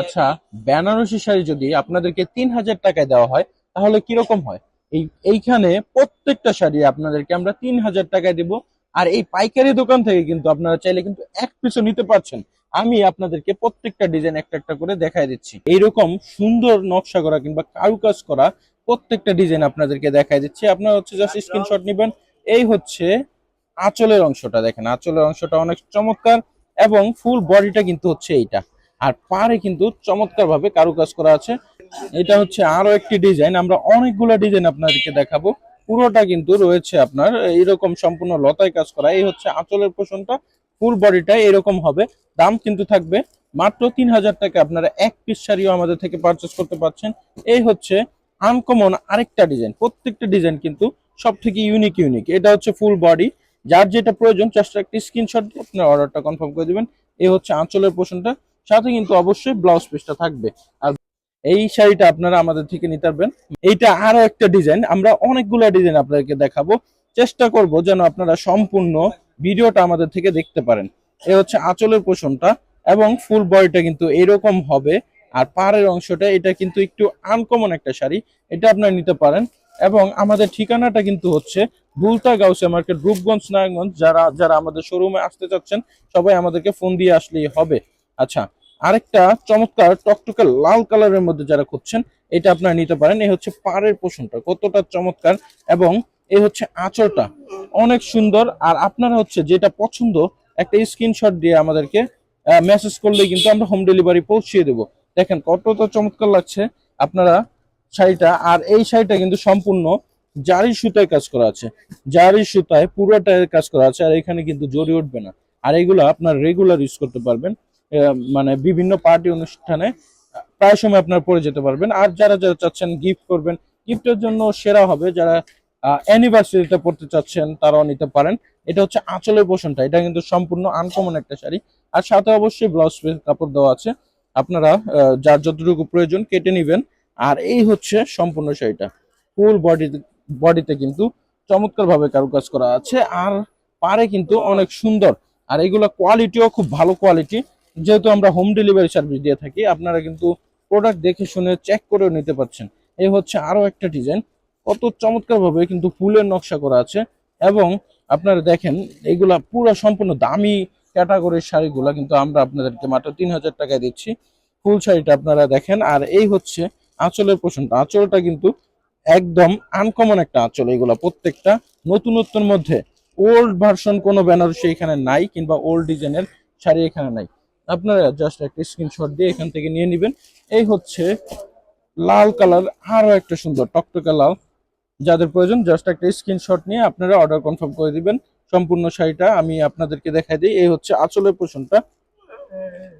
আচ্ছা বেনারসি শাড়ি যদি আপনাদেরকে তিন হাজার টাকায় দেওয়া হয় তাহলে কীরকম হয়? এই এইখানে প্রত্যেকটা শাড়ি আপনাদেরকে আমরা তিন হাজার টাকায় দিব। আর এই পাইকারি দোকান থেকে কিন্তু আপনারা চাইলে কিন্তু এক পিছু নিতে পারছেন। আমি আপনাদেরকে প্রত্যেকটা ডিজাইন একটা একটা করে দেখাই দিচ্ছি। এইরকম সুন্দর নকশা করা কিংবা কারুকাজ করা প্রত্যেকটা ডিজাইন আপনাদেরকে দেখাই দিচ্ছি। আপনারা হচ্ছে জাস্ট স্ক্রিনশট নেবেন। এই হচ্ছে আঁচলের অংশটা দেখেন আঁচলের অংশটা অনেক চমৎকার এবং ফুল বডিটা কিন্তু হচ্ছে এইটা। আর পারে কিন্তু চমৎকার ভাবে কারুকাজ করা আছে। এটা হচ্ছে আরও একটি ডিজাইন, আমরা অনেকগুলো ডিজাইন আপনাদেরকে দেখাবো। পুরোটা কিন্তু রয়েছে আপনার এরকম সম্পূর্ণ লতায় কাজ করা। এই হচ্ছে আঁচলের পোষণটা, ফুল বডিটা এরকম হবে। দাম কিন্তু থাকবে মাত্র তিন হাজার টাকা। আপনারা এক পিস শাড়িও আমাদের থেকে পারচেস করতে পারছেন। এই হচ্ছে আনকমন আরেকটা ডিজাইন, প্রত্যেকটা ডিজাইন কিন্তু সব থেকে ইউনিক ইউনিক এটা হচ্ছে ফুল বডি যার যেটা প্রয়োজন জাস্ট একটা স্ক্রিনশট আপনার অর্ডারটা কনফার্ম করে দিবেন। এই হচ্ছে আঁচলের পোষণটা। সাথে কিন্তু অবশ্যই ব্লাউজ পিসটা থাকবে। আর এই শাড়িটা আপনারা আমাদের থেকে নিতে পারবেন। এইটা আরও একটা ডিজাইন। আমরা অনেকগুলো ডিজাইন আপনাদেরকে দেখাবো। চেষ্টা করব যেন আপনারা সম্পূর্ণ ভিডিওটা আমাদের থেকে দেখতে পারেন। এ হচ্ছে আঁচলের পোষণটা এবং ফুল বডিটা কিন্তু এরকম হবে। আর পাড়ের অংশটা, এটা কিন্তু একটু আনকমন একটা শাড়ি। এটা আপনারা নিতে পারেন। এবং আমাদের ঠিকানাটা কিন্তু হচ্ছে বুলতা গাউসিয়া মার্কেট, রূপগঞ্জ, নারায়ণগঞ্জ। যারা যারা আমাদের শোরুমে আসতে চাচ্ছেন, সবাই আমাদেরকে ফোন দিয়ে আসলেই হবে। আচ্ছা আরেকটা চমৎকার টকটকে লাল কালারের মধ্যে যারা খুঁজছেন, এটা আপনারা নিতে পারেন। এই হচ্ছে পাড়ের পোষণটা, কতটা চমৎকার। এবং এই হচ্ছে আঁচড়টা অনেক সুন্দর। আর আপনারা হচ্ছে যেটা পছন্দ, একটা স্ক্রিনশট দিয়ে আমাদেরকে মেসেজ করলে কিন্তু আমরা হোম ডেলিভারি পৌঁছিয়ে দেবো। দেখেন কতটা চমৎকার লাগছে আপনারা শাড়িটা। আর এই শাড়িটা কিন্তু সম্পূর্ণ জারি সুতায় কাজ করা আছে। জারি সুতায় পুরোটায় কাজ করা আছে, আর এখানে কিন্তু জড়ি উঠবে না। আর এগুলো আপনার রেগুলার ইউজ করতে পারবেন। মানে বিভিন্ন পার্টি অনুষ্ঠানে প্রায় সময় আপনার পরে যেতে পারবেন। আর যারা যারা চাচ্ছেন গিফট করবেন গিফটের জন্য সেরা হবে যারা অ্যানিভার্সারিতে পড়তে চাচ্ছেন তারাও নিতে পারেন। এটা হচ্ছে আঁচলের পোষণটা, এটা কিন্তু সম্পূর্ণ আনকমন একটা শাড়ি। আর সাথে অবশ্যই ব্লাউজ পিস কাপড় দেওয়া আছে। আপনারা যার যতটুকু প্রয়োজন কেটে নেবেন। আর এই হচ্ছে সম্পূর্ণ শাড়িটা। ফুল বডি বডিতে কিন্তু চমৎকারভাবে কারুকাজ করা আছে। আর পারে কিন্তু অনেক সুন্দর। আর এগুলো কোয়ালিটিও খুব ভালো কোয়ালিটি যেহেতু আমরা হোম ডেলিভারি সার্ভিস দিয়ে থাকি, আপনারা কিন্তু প্রোডাক্ট দেখে শুনে চেক করেও নিতে পারছেন। এই হচ্ছে আরও একটা ডিজাইন কত চমৎকারভাবে কিন্তু ফুলের নকশা করা আছে এবং আপনারা দেখেন, এগুলা পুরো সম্পূর্ণ দামি ক্যাটাগরির শাড়িগুলা কিন্তু আমরা আপনাদেরকে মাত্র তিন হাজার টাকায় দিচ্ছি। ফুল শাড়িটা আপনারা দেখেন, আর এই হচ্ছে আঁচলের পোষণটা। আঁচলটা কিন্তু একদম আনকমন একটা আঁচল এগুলা প্রত্যেকটা। নতুনত্বর মধ্যে ওল্ড ভার্সন কোনো বেনারসি এখানে নাই কিংবা ওল্ড ডিজাইনের শাড়ি এখানে নাই। আপনারা জাস্ট একটা স্ক্রিনশট দিয়ে এখান থেকে নিয়ে নেবেন। এই হচ্ছে লাল কালার আরও একটা সুন্দর টকটকে লাল। যাদের প্রয়োজন জাস্ট একটা স্ক্রিনশট নিয়ে আপনারা অর্ডার কনফার্ম করে দিবেন। সম্পূর্ণ শাড়িটা আমি আপনাদেরকে দেখাই দিই। এই হচ্ছে আঁচলের পোষণটা।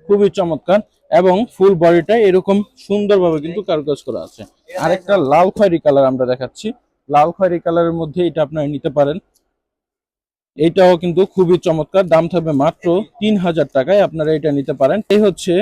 খুবই চমৎকার। এবং ফুল বডিটা এরকম সুন্দরভাবে কিন্তু কারুকাজ করা আছে। আরেকটা লাল খয়েরি কালার আমরা দেখাচ্ছি। লাল খয়েরি কালারের মধ্যে এটা আপনারা নিতে পারেন। এইটাও কিন্তু খুবই চমৎকার। দাম থাকবে মাত্র তিন হাজার টাকায় আপনারা এটা নিতে পারেন। এই হচ্ছে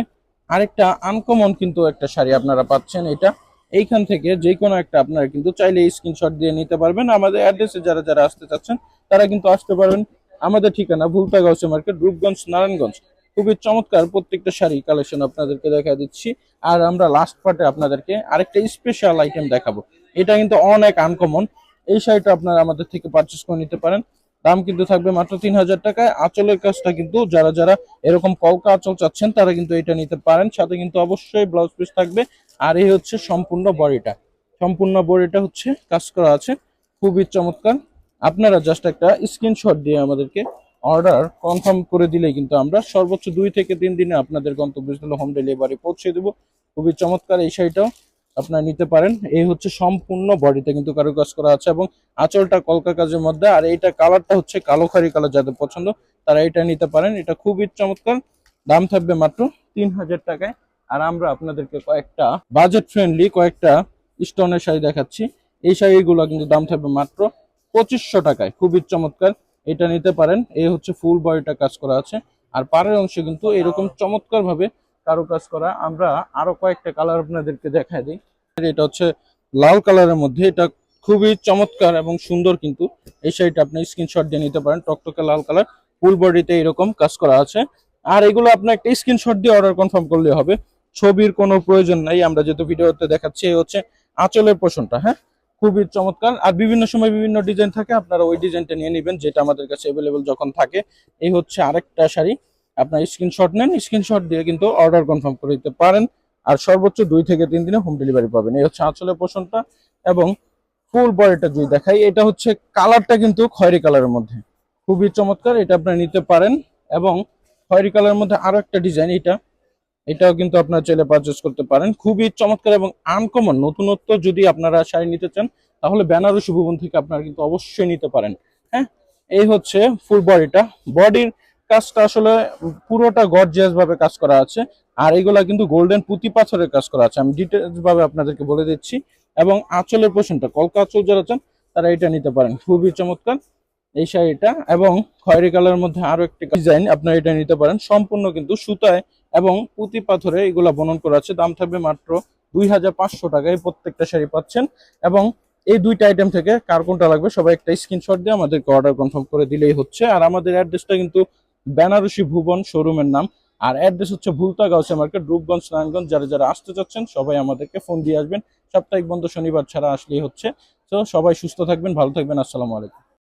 আরেকটা আনকমন কিন্তু একটা শাড়ি আপনারা পাচ্ছেন এটা। এইখান থেকে যে কোনো একটা আপনারা কিন্তু চাইলে স্ক্রিনশট দিয়ে নিতে পারবেন। আমাদের অ্যাড্রেসে যারা যারা আসতে চাচ্ছেন, তারা কিন্তু আসতে পারবেন আমাদের ঠিকানা ভুলতা গাউসে মার্কেট, রূপগঞ্জ, নারায়ণগঞ্জ। খুবই চমৎকার প্রত্যেকটা শাড়ি কালেকশন আপনাদেরকে দেখা দিচ্ছি। আর আমরা লাস্ট পার্টে আপনাদেরকে আরেকটা স্পেশাল আইটেম দেখাবো। এটা কিন্তু অনেক আনকমন এই শাড়িটা আপনারা আমাদের থেকে পারচেস করে নিতে পারেন। দাম কিন্তু থাকবে মাত্র তিন হাজার টাকায়। আঁচলের কাজটা কিন্তু যারা যারা এরকম কলকা আঁচল চাচ্ছেন, তারা কিন্তু এটা নিতে পারেন। সাথে কিন্তু অবশ্যই ব্লাউজ পিস থাকবে। আর এই হচ্ছে সম্পূর্ণ বডিটা সম্পূর্ণ বডিটা হচ্ছে কাজ করা আছে। খুবই চমৎকার। আপনারা জাস্ট একটা স্ক্রিনশট দিয়ে আমাদেরকে অর্ডার কনফার্ম করে দিলেই কিন্তু আমরা সর্বোচ্চ দুই থেকে তিন দিনে আপনাদের গন্তব্যস্থলে হোম ডেলিভারি পৌঁছে দেবো। খুবই চমৎকার এই শাড়িটাও। আপনারা নিতে পারেন। এই হচ্ছে সম্পূর্ণ বডিতে কিন্তু কারুকাজ করা আছে এবং আঁচলটা কলকা কাজের মধ্যে। আর এইটা কালারটা হচ্ছে কালো খারি কালার যাদের পছন্দ, তারা এটা নিতে পারেন। এটা খুবই চমৎকার। দাম থাকবে মাত্র তিন হাজার টাকায়। আর আমরা আপনাদেরকে কয়েকটা বাজেট ফ্রেন্ডলি কয়েকটা স্টোনের শাড়ি দেখাচ্ছি। এই শাড়িগুলো কিন্তু দাম থাকবে মাত্র পঁচিশশো টাকায়। খুবই চমৎকার। এটা নিতে পারেন। এই হচ্ছে ফুল বডিটা কাজ করা আছে। আর পাড়ের অংশে কিন্তু এরকম চমৎকার ভাবে কারুকাজ করা, আমরা আরও কয়েকটা কালার আপনাদেরকে দেখাই দিই। এটা হচ্ছে লাল কালারের মধ্যে, এটা খুবই চমৎকার এবং সুন্দর কিন্তু। এই শাড়িটা আপনি স্ক্রিনশট দিয়ে নিতে পারেন, টকটকে লাল কালার ফুল বডিতে এরকম কাজ করা আছে। আর এগুলো আপনি একটা স্ক্রিনশট দিয়ে অর্ডার কনফার্ম করলে হবে। ছবির কোনো প্রয়োজন নাই, আমরা যেহেতু ভিডিওতে দেখাচ্ছি, এই হচ্ছে আঁচলের পোষণটা হ্যাঁ? খুবই চমৎকার। আর বিভিন্ন সময় বিভিন্ন ডিজাইন থাকে, আপনারা ওই ডিজাইনটা নিয়ে নেবেন, যেটা আমাদের কাছে অ্যাভেলেবল যখন থাকে। এই হচ্ছে আরেকটা শাড়ি। আপনার স্ক্রিনশট নেন স্ক্রিনশট দিয়ে কিন্তু অর্ডার কনফার্ম করে দিতে পারেন। আর সর্বোচ্চ দুই থেকে তিন দিনে হোম ডেলিভারি পাবেন। এই হচ্ছে আঁচলের পোষণটা এবং ফুল বডিটা যদি দেখাই, এটা হচ্ছে কালারটা কিন্তু খয়েরি কালারের মধ্যে। খুবই চমৎকার, এটা আপনারা নিতে পারেন। এবং খয়েরি কালারের মধ্যে আরও একটা ডিজাইন এটা, এটাও কিন্তু আপনারা চাইলে পারচেস করতে পারেন। খুবই চমৎকার এবং আনকমন নতুনত্ব যদি আপনারা শাড়ি নিতে চান, তাহলে বেনারসি ভুবন থেকে আপনারা কিন্তু অবশ্যই নিতে পারেন। হ্যাঁ এই হচ্ছে ফুল বডিটা বডির কাজটা আসলে পুরোটা গর্জিয়াস ভাবে কাজ করা আছে। আর এগুলা কিন্তু গোল্ডেন পুঁতি পাথরের কাজ করা আছে। আমি ডিটেলস ভাবে আপনাদেরকে বলে দিচ্ছি। এবং আঁচলের পোষণটা কলকা আঁচল যারা চান, তারা এটা নিতে পারেন। খুবই চমৎকার এই শাড়িটা। এবং খয়েরি কালারের মধ্যে আরও একটি ডিজাইন আপনারা এটা নিতে পারেন। সম্পূর্ণ কিন্তু সুতায় এবং পুঁতি পাথরে এগুলা বনন করা আছে। দাম থাকবে মাত্র দুই হাজার পাঁচশো টাকায় প্রত্যেকটা শাড়ি পাচ্ছেন। এবং এই দুইটা আইটেম থেকে কার কোনটা লাগবে, সবাই একটা স্ক্রিনশট দিয়ে আমাদেরকে অর্ডার কনফার্ম করে দিলেই হচ্ছে। আর আমাদের অ্যাড্রেসটা কিন্তু বেনারসি ভুবন শোরুমের নাম। আর অ্যাড্রেস হচ্ছে ভুলতা গাউসে মার্কেট, রূপগঞ্জ, নারায়ণগঞ্জ। যারা যারা আসতে চাচ্ছেন, সবাই আমাদেরকে ফোন দিয়ে আসবেন। সাপ্তাহিক বন্ধ শনিবার ছাড়া আসলেই হচ্ছে। তো সবাই সুস্থ থাকবেন, ভালো থাকবেন। আসসালামু আলাইকুম।